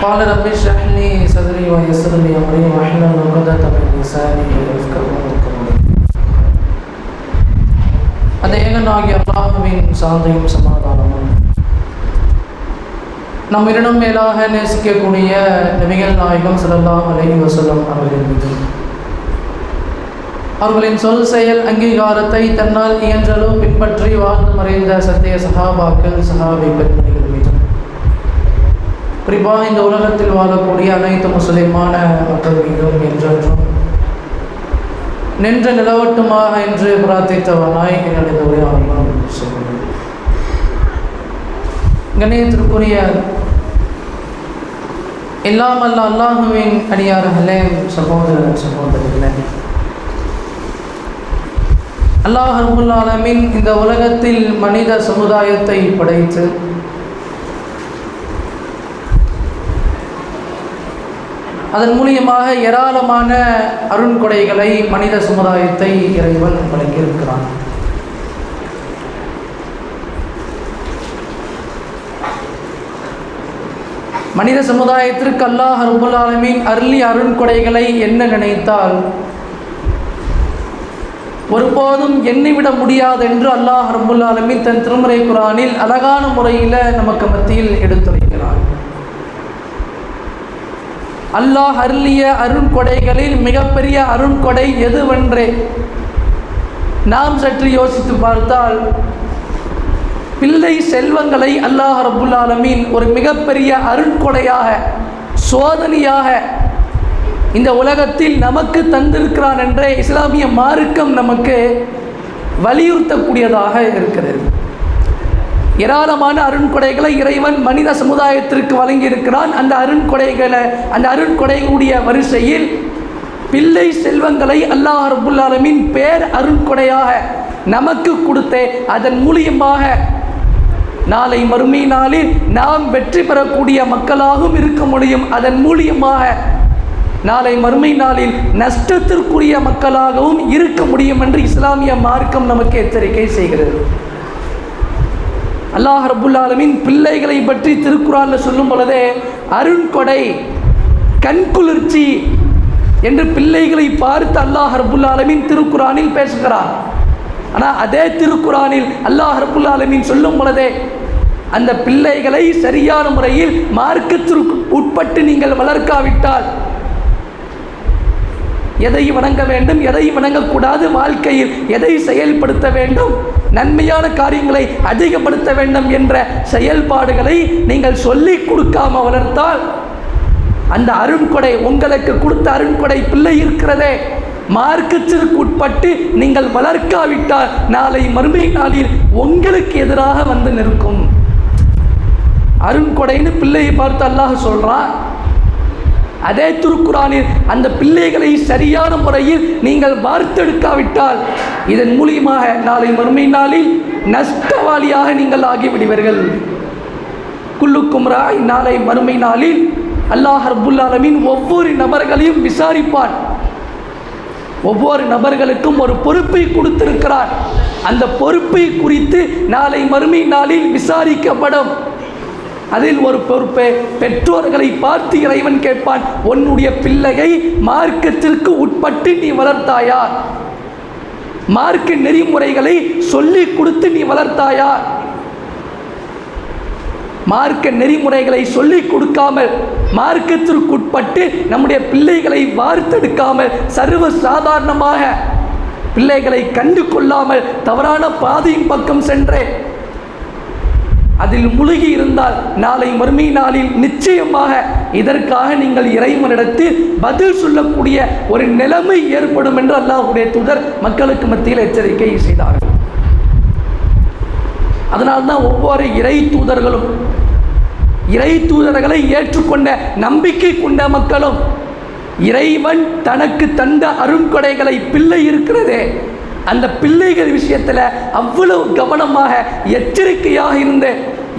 قال رب اشرح لي صدري ويسر لي امري واحلل عقدة من لساني يفقهوا قولي அந்த ஏகனாகிய அல்லாஹுவின் சாந்தையும் சமாதானமும் நம் இரண்டும் மேலாக நேசிக்கக்கூடிய நபிகள் நாயகம் ஸல்லல்லாஹு அலைஹி வஸல்லம் அவர்கள் மீது அவர்களின் சொல் செயல் அங்கீகாரத்தை தன்னால் இயன்றளவு பின்பற்றி வாழ்ந்து மறைந்த சத்திய சஹாபாக்கள் சஹாபி பெண்மணிகள் மீதும் குறிப்பாக இந்த உலகத்தில் வாழக்கூடிய அனைத்து முஸ்லிமான மக்கள் மீதும் என்றென்றும் நின்று நிலவட்டுமாக என்று பிரார்த்தித்தவனாய் என்னுடைய உரையாடலாம் சொல்கிறேன் கணேயத்திற்குரிய எல்லாம் அல்ல அல்லாஹுவின் அடியார்களே சகோதரன் சகோதரிகளே. அல்லாஹ் ரபுல் ஆலமீன் இந்த உலகத்தில் மனித சமுதாயத்தை படைத்து அதன் மூலியமாக ஏராளமான அருண்கொடைகளை மனித சமுதாயத்தை இறைவன் வழங்கியிருக்கிறான். மனித சமுதாயத்திற்கு அல்லாஹ் ரபுல் ஆலமின் அருளி அருண்கொடைகளை என்ன நினைத்தால் ஒருபோதும் எண்ணிவிட முடியாது என்று அல்லாஹ் ரபுல் ஆலமின் தன் திருமுறை குரானில் அழகான முறையில் நமக்கு மத்தியில் எடுத்துரைக்கிறான் அல்லாஹ் அருளிய அருண்கொடைகளில் மிகப்பெரிய அருண்கொடை எதுவென்றே நாம் சற்று யோசித்து பார்த்தால் பிள்ளை செல்வங்களை அல்லாஹ் ரபுல் ஆலமீன் ஒரு மிகப்பெரிய அருண்கொடையாக சோதனையாக இந்த உலகத்தில் நமக்கு தந்திருக்கிறான் என்றே இஸ்லாமிய மார்க்கம் நமக்கு வலியுறுத்தக்கூடியதாக இருக்கிறது. ஏராளமான அருண்கொடைகளை இறைவன் மனித சமுதாயத்திற்கு வழங்கியிருக்கிறான். அந்த அருண்கொடைகளை அந்த அருண்கொடைகளுடைய வரிசையில் பிள்ளை செல்வங்களை அல்லாஹ் ரபுல் ஆலமின் பேர் அருண்கொடையாக நமக்கு கொடுத்தே அதன் மூலியமாக நாளை மறுமை நாளில் நாம் வெற்றி பெறக்கூடிய மக்களாகவும் இருக்க முடியும். அதன் மூலியமாக நாளை மறுமை நாளில் நஷ்டத்திற்குரிய மக்களாகவும் இருக்க முடியும் என்று இஸ்லாமிய மார்க்கம் நமக்கு எச்சரிக்கை செய்கிறது. அல்லாஹ் ரபுல்லாலமின் பிள்ளைகளை பற்றி திருக்குறானில் சொல்லும் பொழுதே அருண்கொடை கண்குளிர்ச்சி என்று பிள்ளைகளை பார்த்து அல்லாஹ் ரபுல்லாலமின் திருக்குறானில் பேசுகிறார். ஆனால் அதே திருக்குறானில் அல்லாஹ் ரபுல்லாலமின் சொல்லும் பொழுதே அந்த பிள்ளைகளை சரியான முறையில் மார்க்கத்திற்கு உட்பட்டு நீங்கள் வளர்க்காவிட்டால் எதை வணங்க வேண்டும் எதை வணங்கக்கூடாது வாழ்க்கையில் எதை செயல்படுத்த வேண்டும் நன்மையான காரியங்களை அதிகப்படுத்த வேண்டும் என்ற செயல்பாடுகளை நீங்கள் சொல்லிக் கொடுக்காம வளர்த்தால் அந்த அருண்கொடை உங்களுக்கு கொடுத்த அருண்கொடை பிள்ளை இருக்கிறதே. மார்க்கத்திற்கு உட்பட்டு நீங்கள் வளர்க்காவிட்டால் நாளை மறுமை நாளில் உங்களுக்கு எதிராக வந்து நிற்கும். அருண்கொடைன்னு பிள்ளையை பார்த்து அல்லாஹ் சொல்கிறான் அதே திருக்குறானில் அந்த பிள்ளைகளை சரியான முறையில் நீங்கள் வார்த்தெடுக்காவிட்டால் இதன் மூலியமாக நாளை மறுமை நாளில் நஷ்டவாளியாக நீங்கள் ஆகிவிடுவீர்கள். குல்லுக்கும் ராய் நாளை மறுமை நாளில் அல்லாஹ் ரபுல் ஆலமின் ஒவ்வொரு நபர்களையும் விசாரிப்பான் ஒவ்வொரு நபர்களுக்கும் ஒரு பொறுப்பை கொடுத்திருக்கிறார். அந்த பொறுப்பை குறித்து நாளை மறுமை நாளில் விசாரிக்கப்படும். அதில் ஒரு பொறுப்பு. பெற்றோர்களை பார்த்து இறைவன் கேட்பான் உன்னுடைய பிள்ளையை மார்க்கத்திற்கு உட்பட்டு நீ வளர்த்தாயா? மார்க்க நெறிமுறைகளை சொல்லி கொடுத்து நீ வளர்த்தாயா? மார்க்க நெறிமுறைகளை சொல்லிக் கொடுக்காமல் மார்க்கத்திற்கு உட்பட்டு நம்முடைய பிள்ளைகளை வார்த்தெடுக்காமல் சர்வ சாதாரணமாக பிள்ளைகளை கண்டு கொள்ளாமல் தவறான பாதையின் பக்கம் சென்றேன். அதில் முழுகி இருந்தால் நாளை மறுமை நாளில் நிச்சயமாக இதற்காக நீங்கள் இறைவனிடத்தில் பதில் சொல்லக்கூடிய ஒரு நிலைமை ஏற்படும் என்று அல்லாஹுடைய தூதர் மக்களுக்கு மத்தியில் எச்சரிக்கை செய்தார்கள் அதனால்தான் ஒவ்வொரு இறை தூதர்களும் இறை தூதர்களை ஏற்றுக்கொண்ட நம்பிக்கை கொண்ட மக்களும் இறைவன் தனக்கு தந்த அருங்கொடைகளை பிள்ளை இருக்கிறதே அந்த பிள்ளைகள் விஷயத்தில் அவ்வளவு கவனமாக எச்சரிக்கையாக இருந்த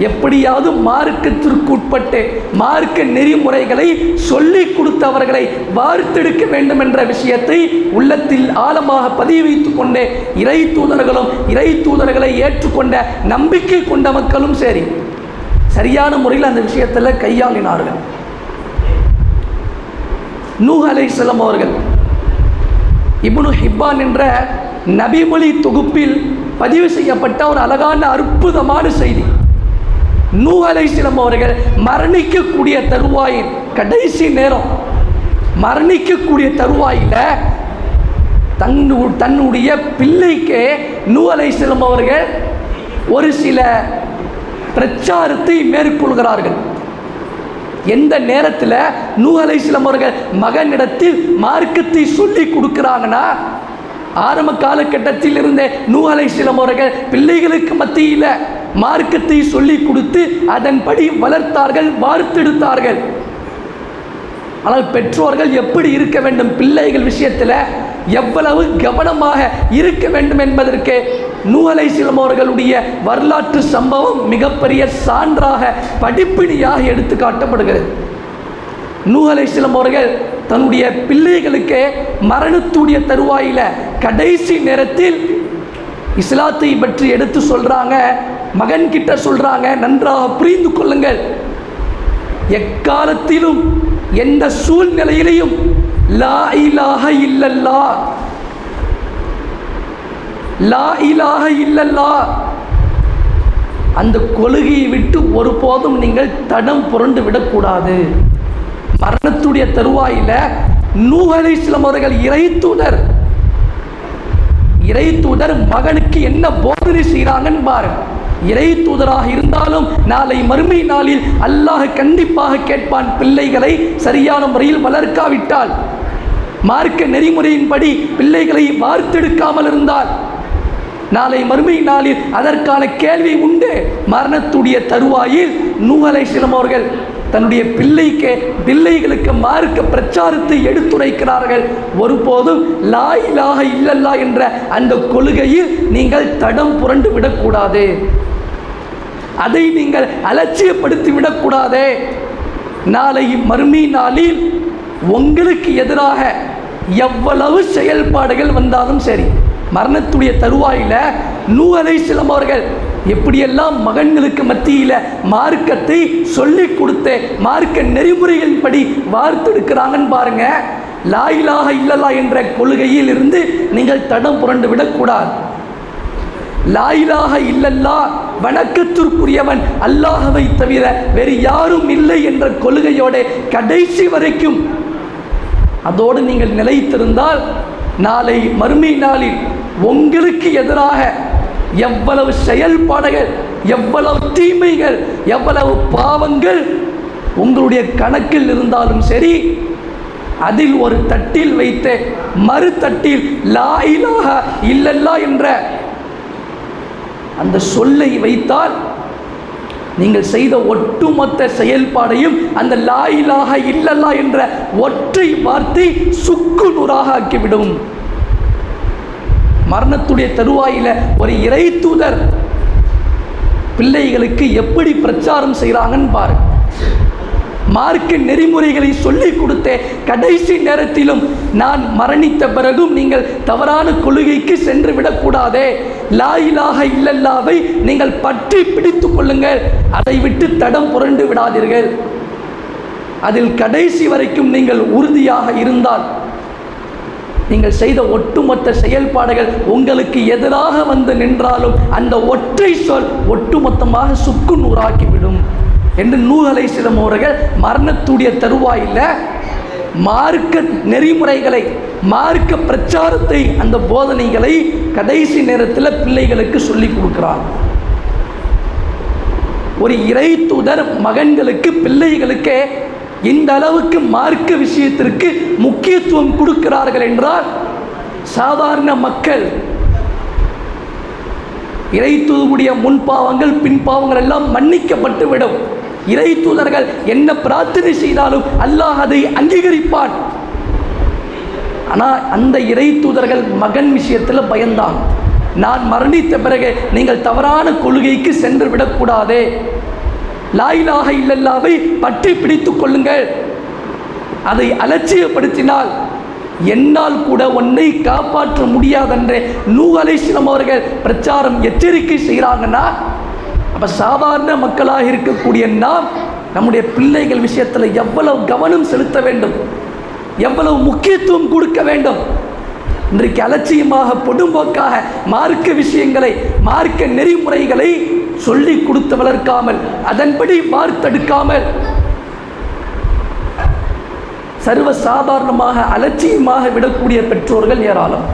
எப்படியாவது மார்க்கத்திற்கு உட்பட்டு மார்க்க நெறிமுறைகளை சொல்லி கொடுத்தவர்களை வார்த்தெடுக்க வேண்டும் என்ற விஷயத்தை உள்ளத்தில் ஆழமாக பதிவு வைத்து கொண்டே இறை தூதர்களும் இறை தூதர்களை ஏற்றுக்கொண்ட நம்பிக்கை கொண்ட மக்களும் சரி. சரியான முறையில் அந்த விஷயத்தில் கையாளினார்கள். நூஹ் அலைஹிஸ்ஸலாம் அவர்கள் இப்னு ஹிப்பான் என்ற நபிமொழி தொகுப்பில் பதிவு செய்யப்பட்ட ஒரு அழகான அற்புதமான செய்தி. நூ அலைசிலம் அவர்கள் மரணிக்கக்கூடிய தருவாயின் கடைசி நேரம் மரணிக்கக்கூடிய தருவாயில் தன்னு தன்னுடைய பிள்ளைக்கு நூ அலைஹிஸ்ஸலாம் அவர்கள் ஒரு சில பிரச்சாரத்தை மேற்கொள்கிறார்கள். எந்த நேரத்தில் நூ அலைஹிஸ்ஸலாம் அவர்கள் மகனிடத்தில் மார்க்கத்தை சொல்லி கொடுக்குறாங்கன்னா ஆரம்ப காலகட்டத்தில் இருந்த நூ அலைஹிஸ்ஸலாம் அவர்கள் பிள்ளைகளுக்கு மத்தியில் மார்க்கத்தை சொல்லி கொடுத்து அதன்படி வளர்த்தார்கள் வார்த்தெடுத்தார்கள். ஆனால் பெற்றோர்கள் எப்படி இருக்க வேண்டும்? பிள்ளைகள் விஷயத்தில் எவ்வளவு கவனமாக இருக்க வேண்டும் என்பதற்கு நூ அலைஹிஸ்ஸலாம் வரலாற்று சம்பவம் மிகப்பெரிய சான்றாக படிப்பினியாக எடுத்து காட்டப்படுகிறது. நூகலேஸ்லம் அவர்கள் தன்னுடைய பிள்ளைகளுக்கு மரணத்துடைய தருவாயில கடைசி நேரத்தில் இஸ்லாத்தை பற்றி எடுத்து சொல்கிறாங்க மகன் கிட்ட நன்றாக புரிந்து கொள்ளுங்கள். எக்காலத்திலும் எந்த சூழ்நிலையிலையும் லா இலாக இல்லல்லா. லா இலாக இல்லல்லா. அந்த கொள்கையை விட்டு ஒருபோதும் நீங்கள் தடம் புரண்டு விடக்கூடாது. மரணத்துடைய தருவாயில நூஹலை அலைஹிஸ்ஸலாம் அவர்கள் இறை தூதர். இறை தூதர் மகனுக்கு என்ன போதனை செய்கிறாங்கன்னு பாருங்க இறை தூதராக இருந்தாலும் நாளை மறுமை நாளில் அல்லாஹ் கண்டிப்பாக கேட்பான் பிள்ளைகளை சரியான முறையில் வளர்க்காவிட்டால். மார்க்க நெறிமுறையின்படி பிள்ளைகளை வார்த்தெடுக்காமல் இருந்தால். நாளை மறுமை நாளில் அதற்கான கேள்வி உண்டு. மரணத்துடைய தருவாயில் நூகலை சிலம் அவர்கள் தன்னுடைய பிள்ளைக்கு பிள்ளைகளுக்கு மார்க்க பிரச்சாரத்தை எடுத்துரைக்கிறார்கள். ஒருபோதும் லா இல்லல்லா என்ற அந்த கொள்கையில் நீங்கள் தடம் புரண்டு விடக்கூடாது. அதை நீங்கள் அலட்சியப்படுத்தி விடக்கூடாதே. நாளை மறுமை நாளில் உங்களுக்கு எதிராக எவ்வளவு செயல்பாடுகள் வந்தாலும் சரி மரணத்துடைய தருவாயில நூ அலைஹிஸ்ஸலாம் அவர்கள் எப்படியெல்லாம் மகன்களுக்கு மத்தியில் மார்க்கத்தை சொல்லி கொடுத்து மார்க்க நெறிமுறைகளின்படி வார்த்தெடுக்கிறாங்கன்னு பாருங்க. லாயிலாக இல்லல்லா என்ற கொள்கையில் இருந்து நீங்கள் தடம் புரண்டு விடக்கூடாது. லாயிலாக இல்லல்லா வணக்கத்திற்குரியவன் அல்லாஹவை தவிர வேறு யாரும் இல்லை என்ற கொள்கையோட கடைசி வரைக்கும் அதோடு நீங்கள் நிலைத்திருந்தால் நாளை மறுமை நாளில் உங்களுக்கு எதிராக எவ்வளவு செயல்பாடுகள் எவ்வளவு தீமைகள் எவ்வளவு பாவங்கள் உங்களுடைய கணக்கில் இருந்தாலும் சரி அதில் ஒரு தட்டில் வைத்து மறு தட்டில் லா இல்லல்லா என்ற அந்த சொல்லை வைத்தால் நீங்கள் செய்த ஒட்டுமொத்த செயல்பாடையும் அந்த லாயிலாக இல்லல்லா என்ற ஒற்றை வார்த்தை சுக்கு நூறாக ஆக்கிவிடும். மரணத்துடைய தருவாயில ஒரு இறை தூதர் பிள்ளைகளுக்கு எப்படி பிரச்சாரம் செய்கிறாங்கன்னு பாருங்க மார்க்க நெறிமுறைகளை சொல்லிக் கொடுத்த கடைசி நேரத்திலும் நான் மரணித்த பிறகும் நீங்கள் தவறான கொள்கைக்கு சென்று விடக்கூடாதே. லா இல்லல்லாவை நீங்கள் பற்றி பிடித்துக் கொள்ளுங்கள். அதை விட்டு தடம் புரண்டு விடாதீர்கள். அதில் கடைசி வரைக்கும் நீங்கள் உறுதியாக இருந்தால் நீங்கள் செய்த ஒட்டுமொத்த செயல்பாடுகள் உங்களுக்கு எதிராக வந்து நின்றாலும் அந்த ஒற்றை சொல் ஒட்டுமொத்தமாக சுக்கு நூறாக்கிவிடும். என்று நூகலை சிலம் மரணத்துடைய தருவாயில் மார்க்க நெறிமுறைகளை மார்க்க பிரச்சாரத்தை அந்த போதனைகளை கடைசி நேரத்தில் பிள்ளைகளுக்கு சொல்லிக் கொடுக்கிறார் ஒரு இறை தூதர் மகன்களுக்கு பிள்ளைகளுக்கு இந்த அளவுக்கு மார்க்க விஷயத்திற்கு முக்கியத்துவம் கொடுக்கிறார்கள் என்றால் சாதாரண மக்கள் இறை முன்பாவங்கள் பின்பாவங்கள் எல்லாம் மன்னிக்கப்பட்டு விடும் இறை தூதர்கள் என்ன பிரார்த்தனை செய்தாலும் அல்லாஹ் அதை அங்கீகரிப்பான். ஆனால் அந்த இறை தூதர்கள் மகன் விஷயத்தில் பயந்தான். நான் மரணித்த பிறகு நீங்கள் தவறான கொள்கைக்கு சென்று விடக்கூடாதே. லாயிலாக இல்லல்லாவை பற்றி பிடித்து கொள்ளுங்கள். அதை அலட்சியப்படுத்தினால் என்னால் கூட உன்னை காப்பாற்ற முடியாதென்றே நூ அலேஸ்லம் அவர்கள் பிரச்சாரம் எச்சரிக்கை செய்கிறாங்கன்னா அப்போ சாதாரண மக்களாக இருக்கக்கூடிய நாம் நம்முடைய பிள்ளைகள் விஷயத்தில் எவ்வளவு கவனம் செலுத்த வேண்டும்? எவ்வளவு முக்கியத்துவம் கொடுக்க வேண்டும்? இன்றைக்கு அலட்சியமாக பொடும்போக்காக மார்க்க விஷயங்களை மார்க்க நெறிமுறைகளை சொல்லி கொடுத்து வளர்க்காமல் அதன்படி வார்த்தெடுக்காமல் சர்வ சாதாரணமாக அலட்சியமாக விடக்கூடிய பெற்றோர்கள் ஏராளம்.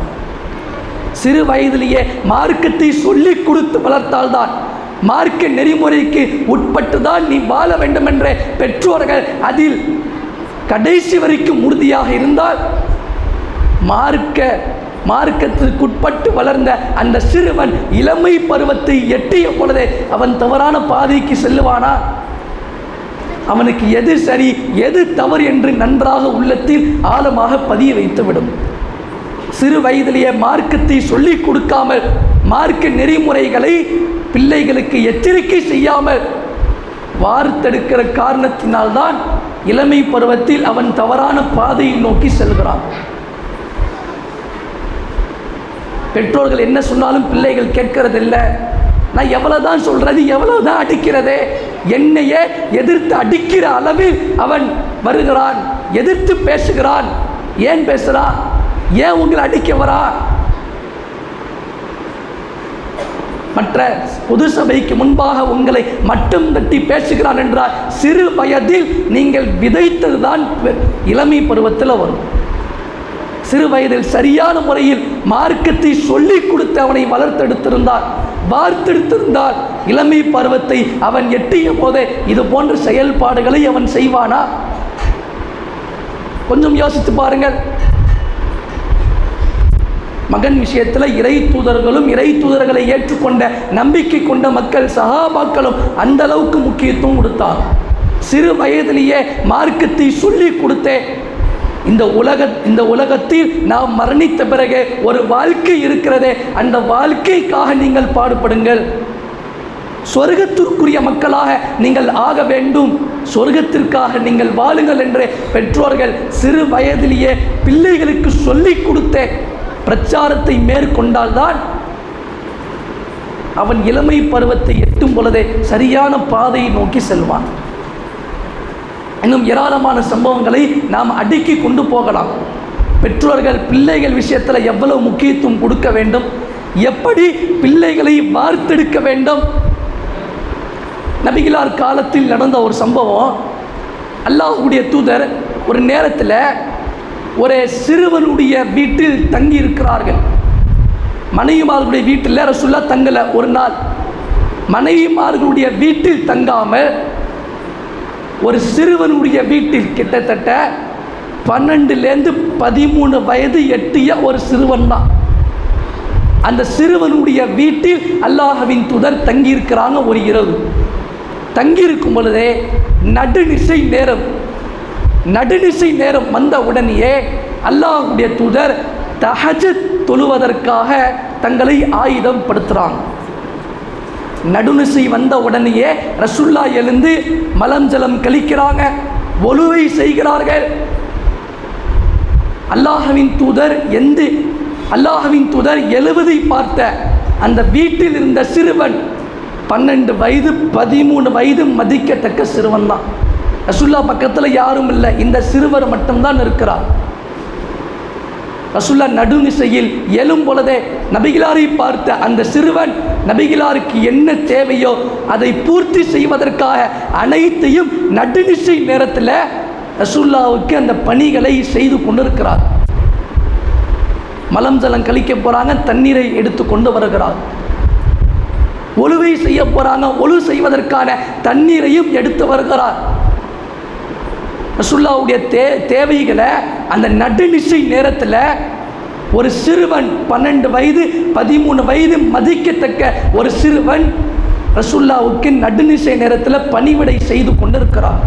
சிறு வயதிலேயே மார்க்கத்தை சொல்லி கொடுத்து வளர்த்தால்தான் மார்க்க நெறிமுறைக்கு உட்பட்டு தான் நீ வாழ வேண்டும் என்ற பெற்றோர்கள் அதில் கடைசி வரைக்கும் உறுதியாக இருந்தால் மார்க்க மார்க்கத்திற்குட்பட்டு வளர்ந்த அந்த சிறுவன் இளமை பருவத்தை எட்டிய பொழுதே அவன் தவறான பாதைக்கு செல்லுவானா? அவனுக்கு எது சரி எது தவறு என்று நன்றாக உள்ளத்தில் ஆழமாக பதிய வைத்துவிடும். சிறு வயதிலேயே மார்க்கத்தை சொல்லிக் கொடுக்காமல் மார்க்க நெறிமுறைகளை பிள்ளைகளுக்கு எச்சரிக்கை செய்யாமல் வார்த்தெடுக்கிற காரணத்தினால்தான் இளமை பருவத்தில் அவன் தவறான பாதையை நோக்கி செல்கிறான். பெற்றோர்கள் என்ன சொன்னாலும் பிள்ளைகள் கேட்கறதில்லை. நான் எவ்வளவுதான் சொல்றது எவ்வளவுதான் அடிக்கிறதே என்னையே எதிர்த்து அடிக்கிற அளவில் அவன் வருகிறான் எதிர்த்து பேசுகிறான். ஏன் பேசுகிறான் ஏன் உங்களை அடிக்க வரா? மற்ற பொது சபைக்கு முன்பாக உங்களை மட்டும் தட்டி பேசுகிறான் என்றால் சிறு வயதில் நீங்கள் விதைத்ததுதான் இளமை பருவத்தில் வரும். சிறு வயதில் சரியான முறையில் மார்க்கத்தை சொல்லிக் கொடுத்து அவனை வளர்த்தெடுத்திருந்தார் வார்த்தெடுத்திருந்தால் இளமை பருவத்தை அவன் எட்டிய போதே இது போன்ற செயல்பாடுகளை அவன் செய்வானா? கொஞ்சம் யோசித்து பாருங்கள். மகன் விஷயத்தில் இறை தூதர்களும் இறை தூதர்களை ஏற்றுக்கொண்ட நம்பிக்கை கொண்ட மக்கள் சகாபாக்களும் அந்த அளவுக்கு முக்கியத்துவம் கொடுத்தார். சிறு வயதிலேயே மார்க்கத்தை சொல்லி கொடுத்தே இந்த உலக இந்த உலகத்தில் நாம் மரணித்த பிறகு ஒரு வாழ்க்கை இருக்கிறதே. அந்த வாழ்க்கைக்காக நீங்கள் பாடுபடுங்கள். சொர்க்கத்திற்குரிய மக்களாக நீங்கள் ஆக வேண்டும். சொர்க்கத்திற்காக நீங்கள் வாழுங்கள் என்று பெற்றோர்கள் சிறு வயதிலேயே பிள்ளைகளுக்கு சொல்லிக் கொடுத்த பிரச்சாரத்தை மேற்கொண்டால்தான் அவன் இளமை பருவத்தை எட்டும் பொழுதே சரியான பாதையை நோக்கி செல்வான். இன்னும் ஏராளமான சம்பவங்களை நாம் அடுக்கி கொண்டு போகலாம். பெற்றோர்கள் பிள்ளைகள் விஷயத்தில் எவ்வளவு முக்கியத்துவம் கொடுக்க வேண்டும்? எப்படி பிள்ளைகளை வார்த்தெடுக்க வேண்டும்? நபிகளார் காலத்தில் நடந்த ஒரு சம்பவம். அல்லாஹுடைய தூதர் ஒரு நேரத்தில் ஒரு சிறுவனுடைய வீட்டில் தங்கி இருக்கிறார்கள் மனைவிமார்களுடைய வீட்டில் ரசுல்லா தங்கலை ஒரு நாள். மனைவிமார்களுடைய வீட்டில் தங்காமல் ஒரு சிறுவனுடைய வீட்டில் கிட்டத்தட்ட பன்னெண்டுலேருந்து பதிமூணு வயது எட்டிய ஒரு சிறுவன் தான் அந்த சிறுவனுடைய வீட்டில் அல்லாஹவின் துதர் தங்கியிருக்கிறாங்க ஒரு இரவு. தங்கியிருக்கும் பொழுதே நடுநிசை நேரம் நடுநிசை நேரம் வந்த உடனேயே அல்லாஹுடைய தூதர் தஹஜத் தொழுவதற்காக தங்களை ஆயுதம் படுத்துகிறாங்க நடுநிசை வந்த உடனேயே ரசுல்லா எழுந்து மலம் ஜலம் கழிக்கிறாங்க ஒழுவை செய்கிறார்கள். அல்லாஹவின் தூதர் எந்த அல்லாஹவின் தூதர் எழுவதை பார்த்த அந்த வீட்டில் இருந்த சிறுவன் பன்னெண்டு வயது பதிமூணு வயது மதிக்கத்தக்க சிறுவன் தான் ரசுல்லா பக்கத்தில் யாரும் இல்லை இந்த சிறுவர் மட்டும்தான் இருக்கிறார். ரசுல்லா நடுநிசையில் எழும் பொழுதே நபிகிலாரை பார்த்த அந்த சிறுவன் நபிகிலாருக்கு என்ன தேவையோ அதை பூர்த்தி செய்வதற்காக அனைத்தையும் நடுநிசை நேரத்தில் ரசுல்லாவுக்கு அந்த பணிகளை செய்து கொண்டிருக்கிறார். மலம் ஜலம் கழிக்க போகிறாங்க தண்ணீரை எடுத்து கொண்டு வருகிறார். ஒழுவை செய்ய போகிறாங்க ஒழு செய்வதற்கான தண்ணீரையும் எடுத்து வருகிறார். ரசுல்லாவுடைய தே தேவைகளை அந்த நடுநிசை நேரத்தில் ஒரு சிறுவன் பன்னெண்டு வயது பதிமூணு வயது மதிக்கத்தக்க ஒரு சிறுவன் ரசுல்லாவுக்கு நடுநிசை நேரத்தில் பணிவிடை செய்து கொண்டிருக்கிறார்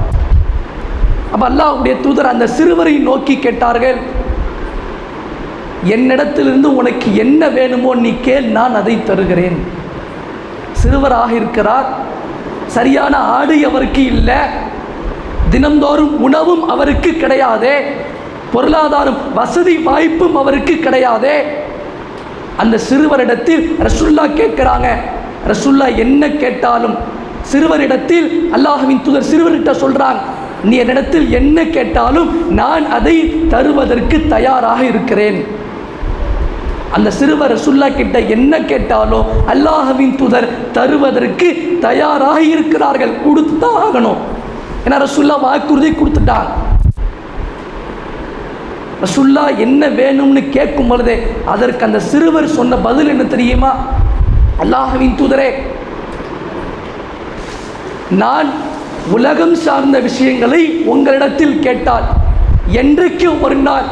அப்போ அல்லாவுடைய தூதர் அந்த சிறுவரை நோக்கி கேட்டார்கள் என்னிடத்திலிருந்து உனக்கு என்ன வேணுமோ நீ கேள் நான் அதை தருகிறேன். சிறுவராக இருக்கிறார் சரியான ஆடை அவருக்கு இல்லை தினந்தோறும் உணவும் அவருக்கு கிடையாதே. பொருளாதாரம் வசதி வாய்ப்பும் அவருக்கு கிடையாதே. அந்த சிறுவரிடத்தில் ரசுல்லா கேட்குறாங்க. ரசுல்லா என்ன கேட்டாலும் சிறுவரிடத்தில் அல்லாஹுவின் தூதர் சிறுவர்கிட்ட சொல்கிறாங்க நீ என்னிடத்தில் என்ன கேட்டாலும் நான் அதை தருவதற்கு தயாராக இருக்கிறேன். அந்த சிறுவர் ரசுல்லா கிட்ட என்ன கேட்டாலும் அல்லாஹவின் தூதர் தருவதற்கு தயாராக இருக்கிறார்கள். கொடுத்து ஆகணும் ஏன்னா ரசுல்லா வாக்குறுதி கொடுத்துட்டான் ரசுல்லா என்ன வேணும்னு கேட்கும் பொழுதே அதற்கு அந்த சிறுவர் சொன்ன பதில் என்ன தெரியுமா? அல்லாஹவின் தூதரே நான் உலகம் சார்ந்த விஷயங்களை உங்களிடத்தில் கேட்டால் என்றைக்கு ஒரு நாள்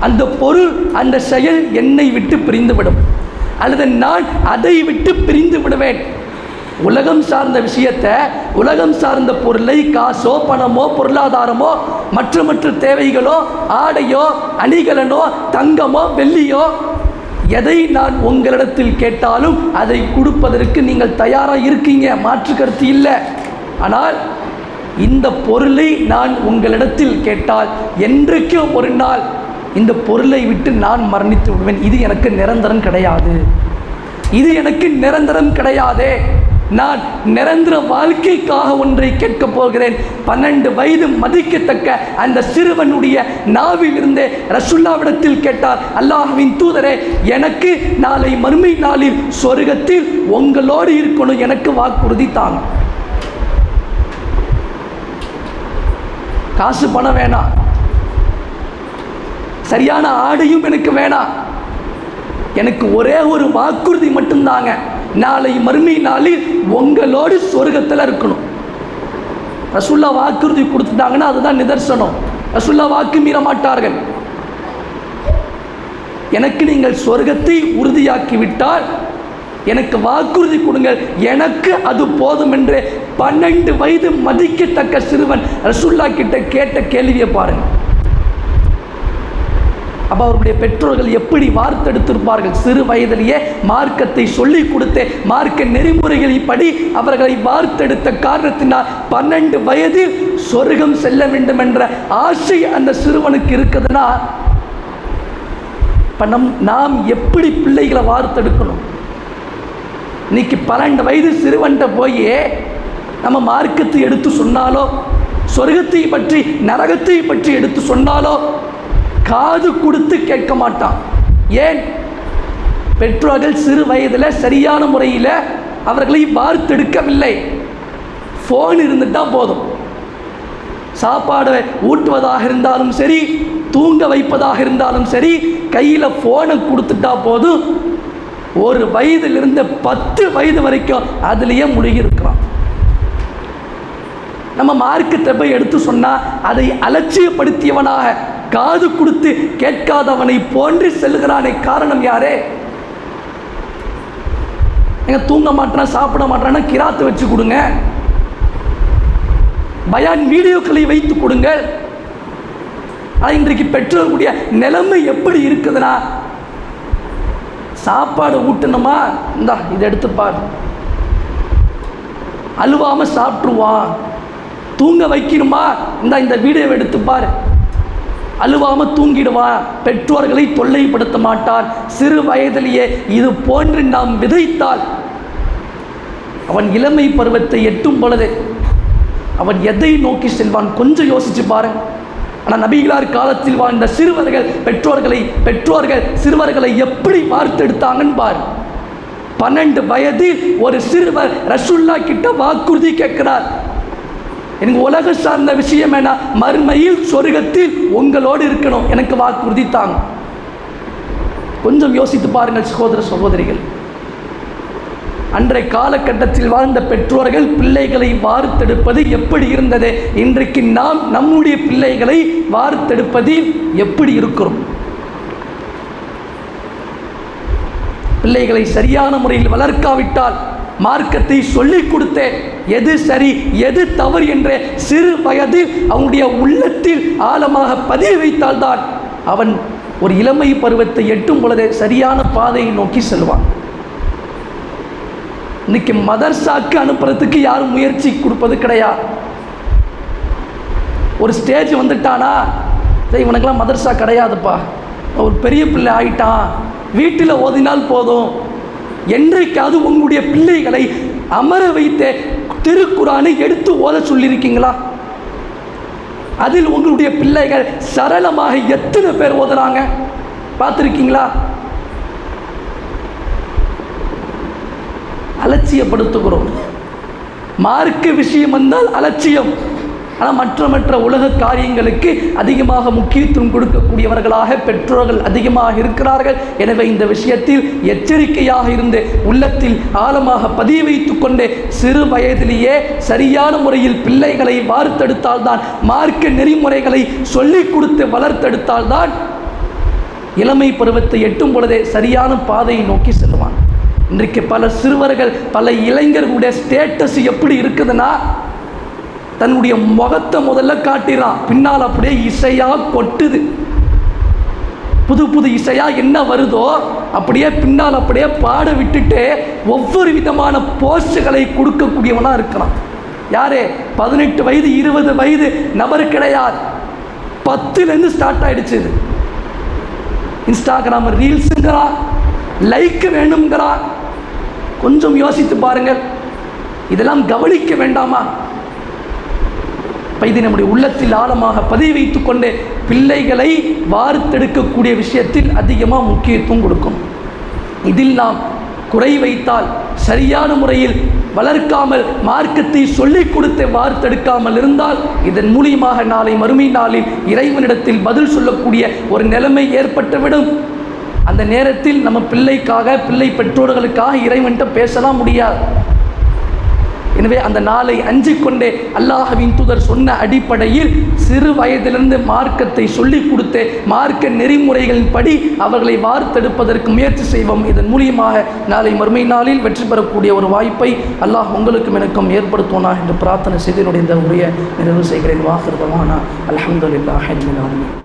அந்த பொருள் அந்த செயல் என்னை விட்டு பிரிந்துவிடும். அல்லது நான் அதை விட்டு பிரிந்து விடுவேன் உலகம் சார்ந்த விஷயத்தை உலகம் சார்ந்த பொருளை காசோ பணமோ பொருளாதாரமோ மற்ற மற்ற தேவைகளோ ஆடையோ அணிகலனோ தங்கமோ வெள்ளியோ எதை நான் உங்களிடத்தில் கேட்டாலும் அதை கொடுப்பதற்கு நீங்கள் தயாராக இருக்கீங்க. மாற்று கருத்து இல்லை. ஆனால் இந்த பொருளை நான் உங்களிடத்தில் கேட்டால் என்றைக்கும் ஒரு நாள் இந்த பொருளை விட்டு நான் மரணித்து விடுவேன். இது எனக்கு நிரந்தரம் கிடையாது. இது எனக்கு நிரந்தரம் கிடையாதே. நான் நிரந்தர வாழ்க்கைக்காக ஒன்றை கேட்கப் போகிறேன். பன்னெண்டு வயது மதிக்கத்தக்க அந்த சிறுவனுடைய நாவில் இருந்தே ரசுல்லாவிடத்தில் கேட்டார் அல்லாஹுவின் தூதரே எனக்கு நாளை மறுமை நாளில் சொர்க்கத்தில் உங்களோடு இருக்கணும். எனக்கு வாக்குறுதி தாங்க. காசு பணம் வேணாம். சரியான ஆடையும் எனக்கு வேணாம். எனக்கு ஒரே ஒரு வாக்குறுதி மட்டும்தாங்க. நாளை மறுமை நாளில் உங்களோடு சொர்க்கத்தில் இருக்கணும். ரசுல்லா வாக்குறுதி கொடுத்துட்டாங்கன்னா அதுதான் நிதர்சனம். ரசுல்லா வாக்கு மீற மாட்டார்கள் எனக்கு நீங்கள் சொர்க்கத்தை உறுதியாக்கி விட்டால் எனக்கு வாக்குறுதி கொடுங்கள். எனக்கு அது போதும் என்று பன்னெண்டு வயது மதிக்கத்தக்க சிறுவன் ரசுல்லா கிட்ட கேட்ட கேள்வியை பாருங்கள். அப்போ அவருடைய பெற்றோர்கள் எப்படி வார்த்தெடுத்திருப்பார்கள்? சிறு வயதிலேயே மார்க்கத்தை சொல்லிக் கொடுத்து மார்க்க நெறிமுறைகளின்படி அவர்களை வார்த்தெடுத்த காரணத்தினால் பன்னெண்டு வயதில் சொர்க்கம் செல்ல வேண்டும் என்ற ஆசை அந்த சிறுவனுக்கு இருக்குதுன்னா இப்போ நம் நாம் எப்படி பிள்ளைகளை வார்த்தெடுக்கணும்? இன்னைக்கு பன்னெண்டு வயது சிறுவன்கிட்ட போய் நம்ம மார்க்கத்தை எடுத்து சொன்னாலோ சொர்க்கத்தை பற்றி நரகத்தை பற்றி எடுத்து சொன்னாலோ காது கொடுத்து கேட்க மாட்டான். ஏன்? பெற்றோர்கள் சிறு வயதில் சரியான முறையில் அவர்களை வார்த்தெடுக்கவில்லை. ஃபோன் இருந்துட்டால் போதும். சாப்பாடு ஊட்டுவதாக இருந்தாலும் சரி தூங்க வைப்பதாக இருந்தாலும் சரி கையில் ஃபோனை கொடுத்துட்டா போதும். ஒரு வயதிலிருந்து பத்து வயது வரைக்கும் அதுலேயே முழுகி இருக்கிறான் நம்ம மார்க்கத்தை போய் எடுத்து சொன்னால் அதை அலட்சியப்படுத்தியவனாக காது கொடுத்து கேட்காதவனை போன்று செல்கிறானே காரணம் யாரே? எங்க தூங்க மாட்டேன் சாப்பிட மாட்டேன்னா கிராத்து வச்சு கொடுங்க. பயான் வீடியோக்களை வைத்து கொடுங்க. ஆனால் இன்றைக்கு பெற்றோர்களுடைய நிலைமை எப்படி இருக்குதுன்னா சாப்பாடு ஊட்டணுமா? இந்தா இதை எடுத்துப்பார் அழுவாமல் அழுவாம சாப்பிட்ருவான் தூங்க வைக்கணுமா? இந்தா இந்த வீடியோவை எடுத்துப்பார் அழுவாமல் தூங்கிடுவா. தூங்கிடுவான் பெற்றோர்களை தொல்லைப்படுத்த மாட்டான். சிறு வயதிலேயே இது போன்று நாம் விதைத்தால் அவன் இளமை பருவத்தை எட்டும் பொழுது அவன் எதை நோக்கி செல்வான்? கொஞ்சம் யோசிச்சு பாருங்க. ஆனால் நபிகளார் காலத்தில் வாழ்ந்த சிறுவர்கள் பெற்றோர்களை பெற்றோர்கள் சிறுவர்களை எப்படி வார்த்தெடுத்தாங்கன்னு பாரு. பன்னெண்டு வயதில் ஒரு சிறுவர் ரசுல்லா கிட்ட வாக்குறுதி கேட்கிறார். எனக்கு உலக சார்ந்த விஷயம் என்ன? மறுமையில் சொர்க்கத்தில் உங்களோடு இருக்கணும். எனக்கு வாக்குறுதி தாங்க கொஞ்சம் யோசித்து பாருங்கள் சகோதர சகோதரிகள். அன்றைய காலகட்டத்தில் வாழ்ந்த பெற்றோர்கள் பிள்ளைகளை வார்த்தெடுப்பது எப்படி இருந்தது? இன்றைக்கு நாம் நம்முடைய பிள்ளைகளை வார்த்தெடுப்பதில் எப்படி இருக்கிறோம்? பிள்ளைகளை சரியான முறையில் வளர்க்காவிட்டால் மார்க்கத்தை சொல்லிக் கொடுத்தே எது சரி எது தவறு என்ற சிறு வயதில் அவனுடைய உள்ளத்தில் ஆழமாக பதிய வைத்தால்தான் அவன் ஒரு இளமை பருவத்தை எட்டும் பொழுதே சரியான பாதையை நோக்கி செல்வான். இன்னைக்கு மதர்சாக்கு அனுப்புறதுக்கு யாரும் முயற்சி கொடுப்பது கிடையாது. ஒரு ஸ்டேஜ் வந்துட்டானா இவனுக்கெல்லாம் மதர்சா கிடையாதுப்பா. ஒரு பெரிய பிள்ளை ஆயிட்டான். வீட்டில் ஓதினால் போதும். என்றைக்காவது உங்களுடைய பிள்ளைகளை அமர வைத்த திருக்குறானை எடுத்து ஓத சொல்லியிருக்கீங்களா? அதில் உங்களுடைய பிள்ளைகள் சரளமாக எத்தனை பேர் ஓதுறாங்க? பார்த்துருக்கீங்களா? அலட்சியப்படுத்துகிறோம். மார்க்க விஷயம் வந்தால் அலட்சியம். ஆனால் மற்ற மற்ற உலக காரியங்களுக்கு அதிகமாக முக்கியத்துவம் கொடுக்கக்கூடியவர்களாக பெற்றோர்கள் அதிகமாக இருக்கிறார்கள். எனவே இந்த விஷயத்தில் எச்சரிக்கையாக இருந்து உள்ளத்தில் ஆழமாக பதிய வைத்து கொண்டு சிறு வயதிலேயே சரியான முறையில் பிள்ளைகளை வார்த்தெடுத்தால்தான் மார்க்க நெறிமுறைகளை சொல்லிக் கொடுத்து வளர்த்தெடுத்தால்தான் இளமை பருவத்தை எட்டும் பொழுதே சரியான பாதையை நோக்கி செல்வான் இன்றைக்கு பல சிறுவர்கள் பல இளைஞர்களுடைய ஸ்டேட்டஸ் எப்படி இருக்குதுன்னா தன்னுடைய முகத்தை முதல்ல காட்டிறான் பின்னால் அப்படியே இசையாக கொட்டுது. புது புது இசையாக என்ன வருதோ அப்படியே பின்னால் அப்படியே பாட விட்டுட்டு ஒவ்வொரு விதமான போஸ்டுகளை கொடுக்கக்கூடியவனாக இருக்கிறான். யாரு? பதினெட்டு வயது இருபது வயது நபர் கிடையாது. பத்துலேருந்து ஸ்டார்ட் ஆகிடுச்சு இது. இன்ஸ்டாகிராம் ரீல்ஸுங்கிறா லைக் வேணுங்கிறான் கொஞ்சம் யோசித்து பாருங்கள். இதெல்லாம் கவனிக்க வேண்டாமா? இப்ப இது நம்முடைய உள்ளத்தில் ஆழமாக பதிவு வைத்து கொண்டு பிள்ளைகளை வார்த்தெடுக்கக்கூடிய விஷயத்தில் அதிகமாக முக்கியத்துவம் கொடுக்கும் இதில் நாம் குறை வைத்தால் சரியான முறையில் வளர்க்காமல் மார்க்கத்தை சொல்லிக் கொடுத்து வார்த்தெடுக்காமல் இருந்தால் இதன் மூலியமாக நாளை மறுமை நாளில் இறைவனிடத்தில் பதில் சொல்லக்கூடிய ஒரு நிலைமை ஏற்பட்டுவிடும். அந்த நேரத்தில் நம்ம பிள்ளைக்காக பிள்ளை பெற்றோர்களுக்காக இறைவன்கிட்ட பேசலாம் முடியாது. எனவே அந்த நாளை அஞ்சிக் கொண்டே அல்லாஹவின் தூதர் சொன்ன அடிப்படையில் சிறு வயதிலிருந்து மார்க்கத்தை சொல்லிக் கொடுத்து மார்க்க நெறிமுறைகளின் படி அவர்களை வார்த்தெடுப்பதற்கு முயற்சி செய்வோம். இதன் மூலியமாக நாளை மறுமை நாளில் வெற்றி பெறக்கூடிய ஒரு வாய்ப்பை அல்லாஹ் உங்களுக்கும் எனக்கும் ஏற்படுத்துவானா என்று பிரார்த்தனை செய்து என்னுடைய இந்த உரையை நிறைவு செய்கிறேன். வாக்குறதமானா அலமதுல்லாஹ்